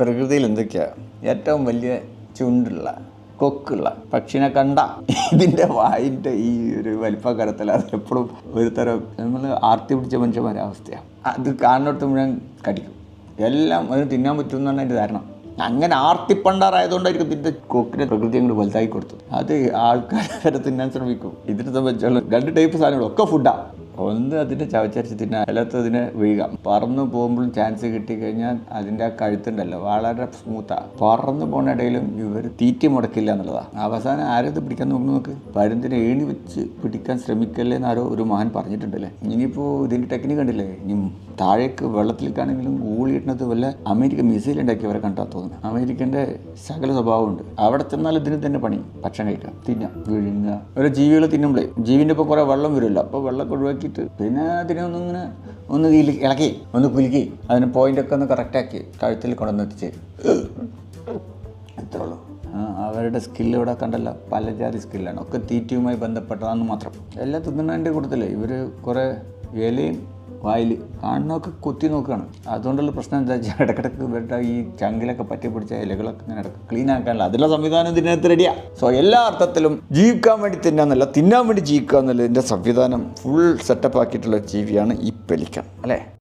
പ്രകൃതിയിൽ എന്തൊക്കെയാ? ഏറ്റവും വലിയ ചുണ്ടുള്ള കൊക്കുള്ള പക്ഷിനെ കണ്ട ഇതിന്റെ വായിന്റെ ഈ ഒരു വലിപ്പക്കരത്തിൽ അത് എപ്പോഴും ഒരു തരം നമ്മൾ ആർത്തി പിടിച്ച മനുഷ്യന്മാരെ അവസ്ഥയാണ് അത് കാണുന്നിടത്ത് മുഴുവൻ കടിക്കും. എല്ലാം അതിന് തിന്നാൻ പറ്റും എന്നാണ് എന്റെ ധാരണ. അങ്ങനെ ആർത്തിപ്പണ്ടാറായതുകൊണ്ടായിരിക്കും ഇതിന്റെ കൊക്കിനെ പ്രകൃതി അങ്ങോട്ട് വലുതാക്കി കൊടുത്തത്. അത് ആൾക്കാരെ തിന്നാൻ ശ്രമിക്കും. ഇതിനെ സംബന്ധിച്ചുള്ള രണ്ട് ടൈപ്പ് സാധനങ്ങൾ ഒക്കെ ഫുഡാണ് ഒന്ന് അതിന്റെ ചവച്ചരച്ച് തിന്നാൻ അല്ലാത്ത അതിനെ വീഴാം പറന്ന് പോകുമ്പോഴും ചാൻസ് കിട്ടിക്കഴിഞ്ഞാൽ അതിന്റെ ആ കഴുത്തുണ്ടല്ലോ വളരെ സ്മൂത്താണ് പറന്ന് പോണ ഇടയിലും ഇവർ തീറ്റി മുടക്കില്ല എന്നുള്ളതാണ് അവസാനം ആരത് പിടിക്കാൻ നോക്കുന്നു നോക്ക്? പരുന്തിനെ ഏണി വെച്ച് പിടിക്കാൻ ശ്രമിക്കല്ലേ എന്നാരോ ഒരു മഹാൻ പറഞ്ഞിട്ടുണ്ടല്ലേ? ഇനിയിപ്പോൾ ഇതിന്റെ ടെക്നിക്ക് കണ്ടില്ലേ? ഇനി താഴേക്ക് വെള്ളത്തിലേക്കാണെങ്കിലും ഊളിയിടുന്നത് വല്ല അമേരിക്ക മിസൈൽ ഉണ്ടാക്കിയവരെ കണ്ടാൽ തോന്നുന്നു. അമേരിക്കന്റെ സകല സ്വഭാവമുണ്ട്. അവിടെ ചെന്നാൽ ഇതിന് തന്നെ പണി. ഭക്ഷണം കഴിക്കാം തിന്നാം വിഴുങ്ങുക. ഓരോ ജീവികൾ തിന്നുമ്പോഴേ ജീവിന്റെ ഇപ്പോൾ കുറേ വെള്ളം വരുമല്ലോ. അപ്പോൾ വെള്ളമൊക്കെ ഒഴിവാക്കിയിട്ട് പിന്നെ അതിനെ ഒന്നിങ്ങനെ ഒന്ന് ഇളക്കി ഒന്ന് കുലുക്കി അതിന് പോയിന്റൊക്കെ ഒന്ന് കറക്റ്റാക്കി കഴുത്തിൽ കൊണ്ടുവന്ന് എത്തിച്ച് ഇത്രേ ഉള്ളൂ അവരുടെ സ്കില്ല് ഇവിടെ കണ്ടല്ല. പല ജാതി സ്കില്ലാണ് ഒക്കെ തീറ്റയുമായി ബന്ധപ്പെട്ടതാണെന്ന് മാത്രം. എല്ലാം തിന്നണതിന്റെ കൂട്ടത്തിൽ ഇവർ കുറേ ഇലയും വായിൽ കാണുന്നതൊക്കെ കുത്തി നോക്കുകയാണ്. അതുകൊണ്ടുള്ള പ്രശ്നം എന്താ വെച്ചാൽ ഇടക്കിടക്ക് ഇവരുടെ ഈ ചങ്കിലൊക്കെ പറ്റി പിടിച്ച ഇലകളൊക്കെ ഇങ്ങനെ ഇടയ്ക്ക് ക്ലീൻ ആക്കാനുള്ള അതിലെ സംവിധാനം ഇതിനകത്ത് റെഡിയാ സോ എല്ലാ അർത്ഥത്തിലും ജീവിക്കാൻ വേണ്ടി തിന്നാന്നല്ല തിന്നാൻ വേണ്ടി ജീവിക്കുക എന്നുള്ളതിന്റെ സംവിധാനം ഫുൾ സെറ്റപ്പ് ആക്കിയിട്ടുള്ള ജീവിയാണ് ഈ പെലിക്കൻ അല്ലേ?